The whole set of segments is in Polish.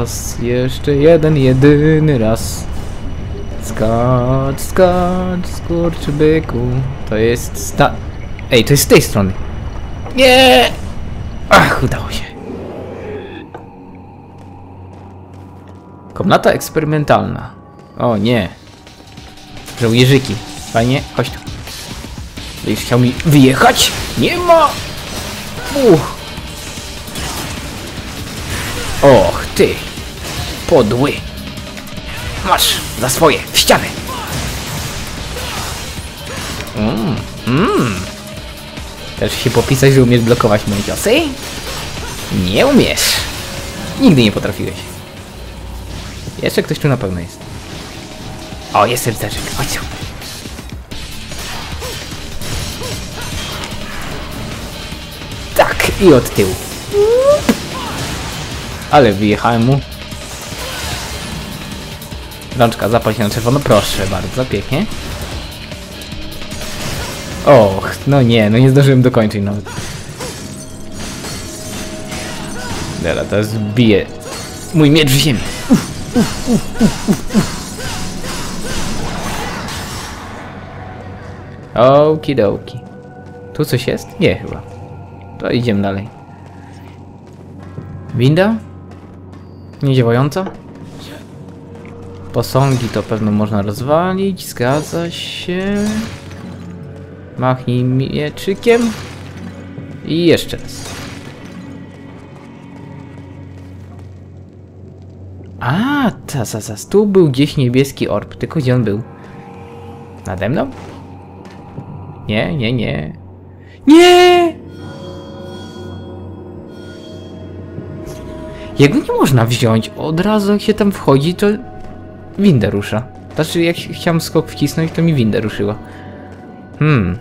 Raz, jeszcze jeden, jedyny raz. Skacz, skacz, skurczybyku. To jest sta... Ej, to jest z tej strony. Nie! Ach, udało się. Komnata eksperymentalna. O nie. Żołnierzyki. Fajnie, chodź tu. Będziesz chciał mi wyjechać? Nie ma! Uch. Och, ty. Podły. Masz, za swoje, w ścianę. Mmm, mmm. Też się popisać, że umiesz blokować moje ciosy? Nie umiesz. Nigdy nie potrafiłeś. Jeszcze ktoś tu na pewno jest. O, jest rycerzyk. Chodź tu. Tak, i od tyłu. Ale wyjechałem mu. Rączka, zapal się na czerwono. Proszę bardzo, pięknie. Och, no nie, no nie zdążyłem dokończyć nawet. Dobra, teraz bije mój miecz w ziemię. Okidoki. Tu coś jest? Nie chyba. To idziemy dalej. Winda? Nie działająca? Posągi to pewno można rozwalić, zgadza się. Machnij mieczykiem. I jeszcze raz. A, ta, ta, ta, tu był gdzieś niebieski orb, tylko gdzie on był? Nade mną? Nie, nie, nie. Nie! Jego nie można wziąć. Od razu jak się tam wchodzi, to winda rusza. Znaczy, jak chciałem skok wcisnąć, to mi winda ruszyła. Hmm,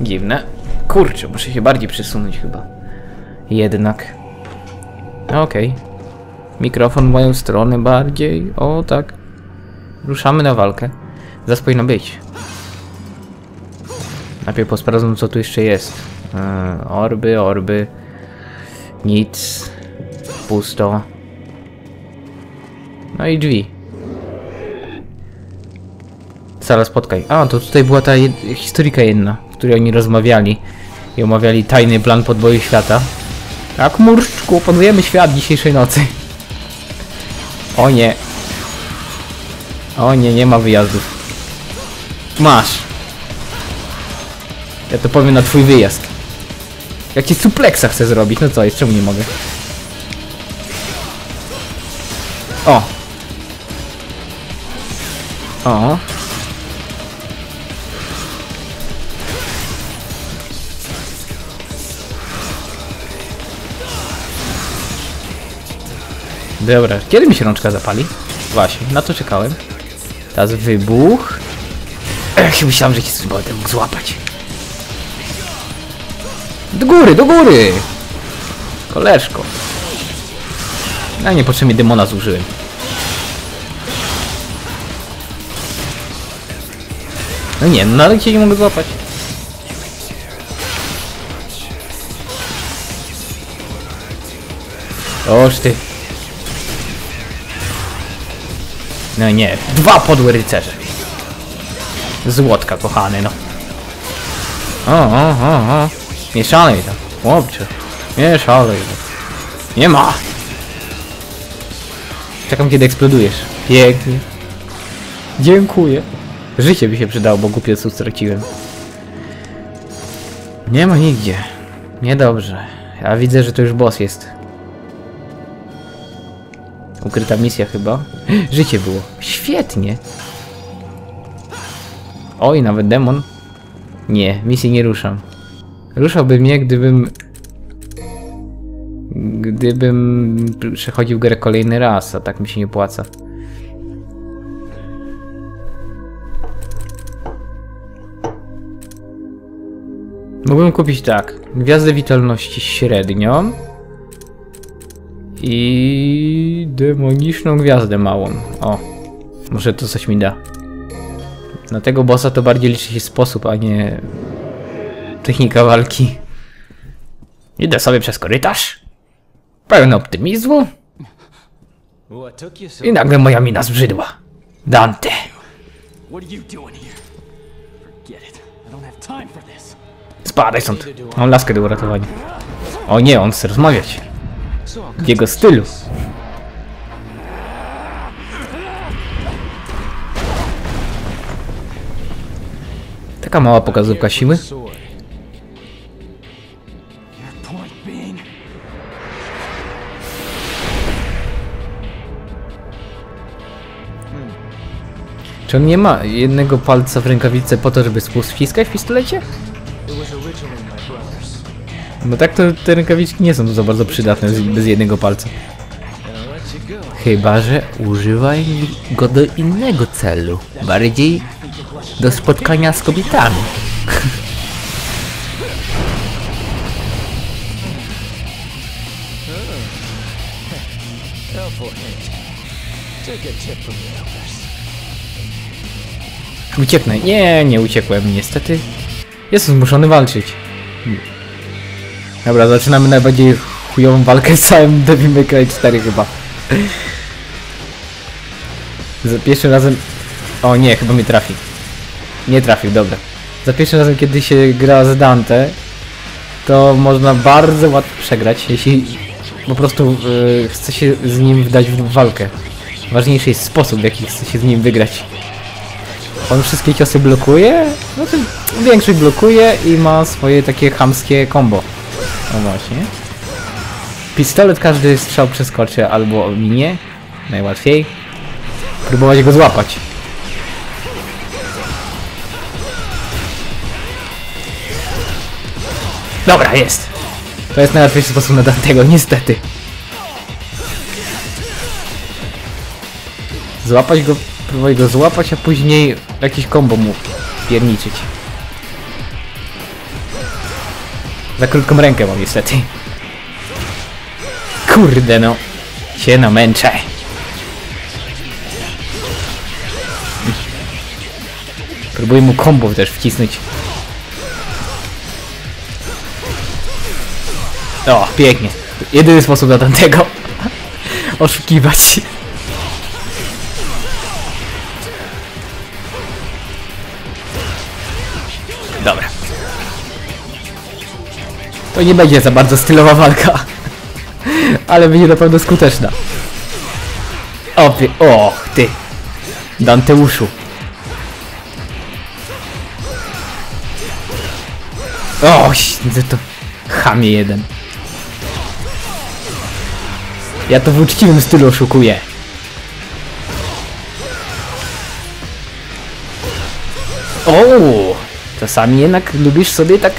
dziwne. Kurczę, muszę się bardziej przesunąć chyba. Jednak. Okej. Mikrofon w moją stronę bardziej. O, tak. Ruszamy na walkę. Zaraz być. Najpierw posprawdzam, co tu jeszcze jest. Yy, orby, orby. Nic. Pusto. No i drzwi. Sala spotkań. A, to tutaj była ta jed jedna, w której oni rozmawiali. I omawiali tajny plan podboju świata. Tak, murszczku, podbojemy świat dzisiejszej nocy. O nie. O nie, nie ma wyjazdów. Masz. Ja to powiem na twój wyjazd. Jak ci suplexa chcę zrobić, no co jest, czemu nie mogę? O! O! Dobra, kiedy mi się rączka zapali? Właśnie, na to czekałem. Teraz wybuch. Ech, myślałem, że się będę mógł złapać. Do góry, do góry! Koleżko. No niepotrzebnie demona zużyłem. No nie, no ale cię nie mogę złapać. Oż ty. No nie, dwa podłe rycerze. Złotka, kochany, no. O, o, o, o. Nie szalej tam, chłopcze. Nie szalej tam. Nie ma! Czekam kiedy eksplodujesz. Pięknie. Dziękuję. Życie by się przydało, bo głupiecu straciłem. Nie ma nigdzie. Niedobrze. Ja widzę, że to już boss jest. Ukryta misja chyba. Życie było. Świetnie. Oj, nawet demon. Nie, misji nie ruszam. Ruszałby mnie, gdybym... Gdybym przechodził grę kolejny raz, a tak mi się nie płaca. Mógłbym kupić tak. Gwiazdę witalności średnią. I demoniczną gwiazdę małą. O, może to coś mi da. Na tego bossa to bardziej liczy się sposób, a nie technika walki. Idę sobie przez korytarz. Pełen optymizmu. I nagle moja mina zbrzydła. Dante. Spadaj stąd. Mam laskę do uratowania. O nie, on chce rozmawiać. W jego stylu. Taka mała pokazówka siły. Czy on nie ma jednego palca w rękawicy po to, żeby spust wciskać w pistolecie? Bo tak to te rękawiczki nie są za bardzo przydatne bez jednego palca. Chyba, że używaj go do innego celu. Bardziej do spotkania z kobietami. Ucieknę. Nie, nie uciekłem niestety. Jestem zmuszony walczyć. Dobra, zaczynamy najbardziej chujową walkę z całym Devil May Cry 4 chyba. Za pierwszym razem... O nie, chyba mnie trafi. Nie trafił, dobra. Za pierwszym razem, kiedy się gra z Dante, to można bardzo łatwo przegrać, jeśli po prostu y, chce się z nim wdać w walkę. Ważniejszy jest sposób, w jaki chce się z nim wygrać. On wszystkie ciosy blokuje, znaczy większość blokuje i ma swoje takie chamskie combo. No właśnie. Pistolet każdy strzał przeskoczy albo minie, najłatwiej. Próbować go złapać. Dobra, jest. To jest najłatwiejszy sposób na Dantego, niestety. Złapać go, próbować go złapać, a później jakieś kombo mu pierniczyć. Za krótką rękę mam niestety. Kurde no. Się namęczę. Próbuję mu kombo też wcisnąć. O, pięknie. Jedyny sposób na tamtego. Oszukiwać. Dobra. To nie będzie za bardzo stylowa walka. Ale będzie na pewno skuteczna. O, och, ty. Danteuszu. O, że to chamie jeden. Ja to w uczciwym stylu oszukuję. O, czasami jednak lubisz sobie tak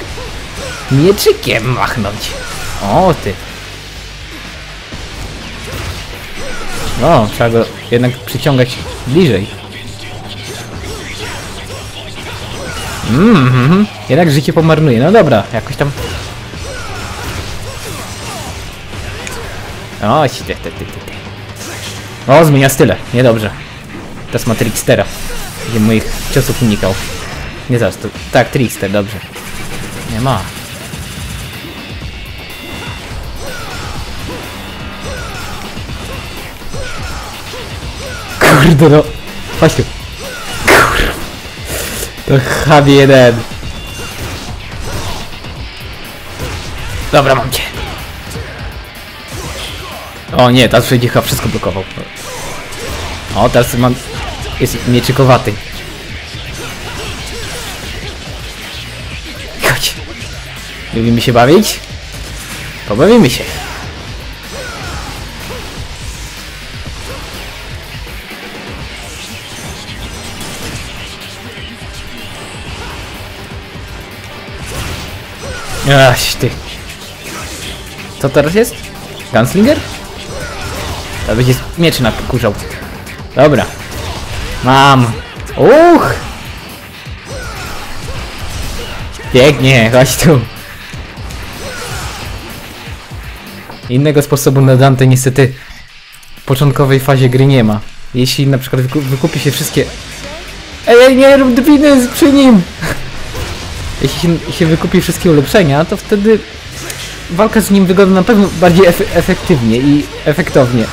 mieczykiem machnąć. O, ty. No, trzeba go jednak przyciągać bliżej. Mhm, jednak życie pomarnuje. No dobra, jakoś tam... O, ty, ty, ty, ty, ty. O, zmienia style. Niedobrze. Teraz ma Trickstera. Gdzie moich ciosów unikał. Nie zaraz, to... Tak, Trickster, dobrze. Nie ma. Kurde no. Chodź tu. Kurde. To HB1. Dobra, mam cię. O nie, teraz przejdzie chyba wszystko blokował. O, teraz mam... Jest mieczykowaty. Chodź. Lubimy się bawić? Pobawimy się. Aś ty. Co teraz jest? Gunslinger? To będzie mieczy nakurzał. Dobra. Mam. Uch! Pięknie, chodź tu. Innego sposobu na Dante niestety w początkowej fazie gry nie ma. Jeśli na przykład wyku wykupi się wszystkie... Ej, nie rób dwiny przy nim! Jeśli się, się wykupi wszystkie ulepszenia, to wtedy walka z nim wygląda na pewno bardziej efe efektywnie i efektownie.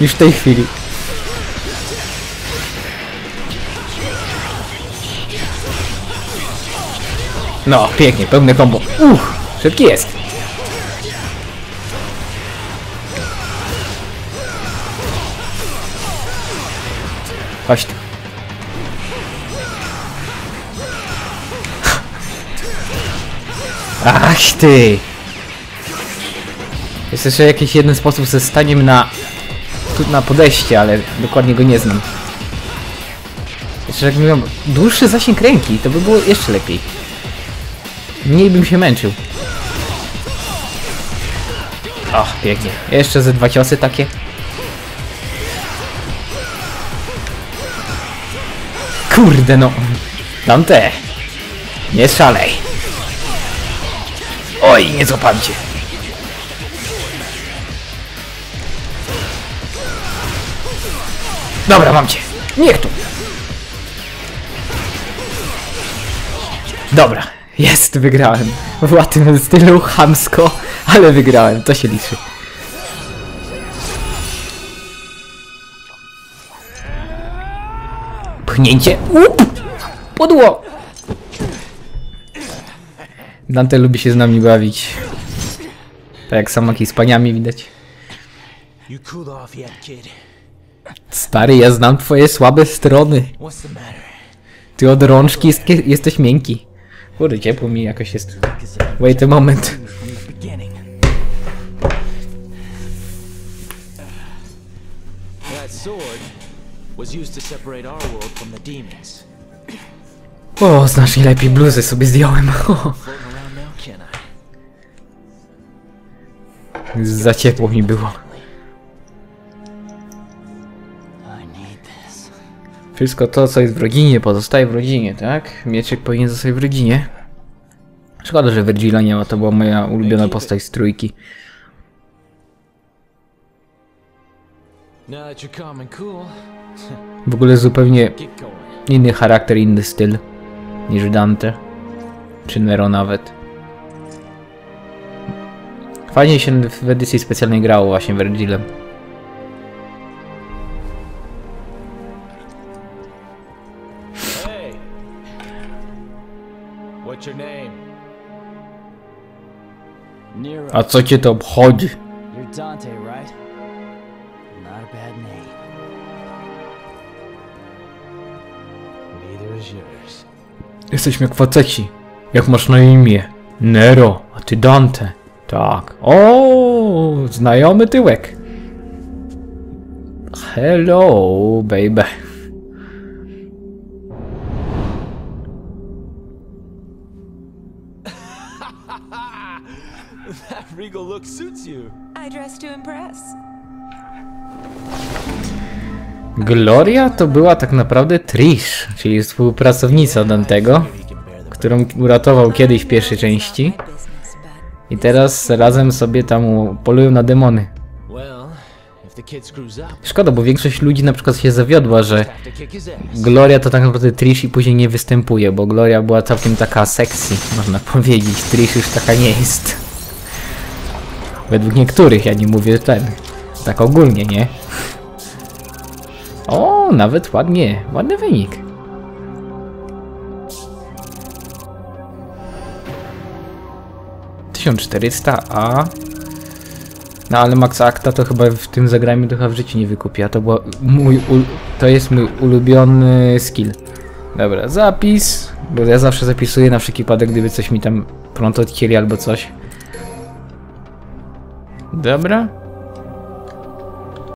Już w tej chwili. No, pięknie, pełne kombo. Uch, szybki jest. Chodź. Ach ty! Jest jeszcze jakiś jeden sposób ze staniem na... Na podejście, ale dokładnie go nie znam. Jeszcze jak miał dłuższy zasięg ręki, to by było jeszcze lepiej. Mniej bym się męczył. O, pięknie. Jeszcze ze dwa ciosy takie. Kurde no. Dante. Nie szalej. Oj, nie złapam cię. Dobra, mam cię. Niech tu. Dobra, jest, wygrałem. W łatwym stylu, chamsko, ale wygrałem, to się liczy. Pchnięcie. Up! Podło! Dante lubi się z nami bawić. Tak jak samaki z paniami widać. Stary, ja znam twoje słabe strony. Ty od rączki jest, jesteś miękki. Kurde, ciepło mi jakoś jest. Wait a moment. O, znacznie lepiej bluzy sobie zdjąłem. Za ciepło mi było. Wszystko to, co jest w rodzinie, pozostaje w rodzinie, tak? Mieczyk powinien zostać w rodzinie. Szkoda, że Virgila nie ma, to była moja ulubiona postać z trójki. W ogóle zupełnie inny charakter, inny styl niż Dante. Czy Nero nawet. Fajnie się w edycji specjalnej grało właśnie Virgilem. Hey! A co cię to obchodzi? you're Dante, right? Not a bad name. Neither is yours. Jesteśmy jak faceci. Jak masz na imię? Nero, a ty Dante. Tak. O, znajomy tyłek. Hello, baby. That regal look suits you. I dress to impress. Gloria to była tak naprawdę Trish, czyli współpracownica Dantego, którą uratował kiedyś w pierwszej części. I teraz razem sobie tam polują na demony. Szkoda, bo większość ludzi na przykład się zawiodła, że. Gloria to tak naprawdę Trish i później nie występuje, bo Gloria była całkiem taka sexy, można powiedzieć. Trish już taka nie jest. Według niektórych, ja nie mówię ten. Tak ogólnie, nie? O, nawet ładnie, ładny wynik. Tysiąc czterysta, a... No ale Max Acta to chyba w tym zagraniu to chyba w życiu nie wykupi, a to była mój to jest mój ulubiony skill. Dobra, zapis, bo ja zawsze zapisuję na wszelki wypadek, gdyby coś mi tam prąd odcięli albo coś. Dobra.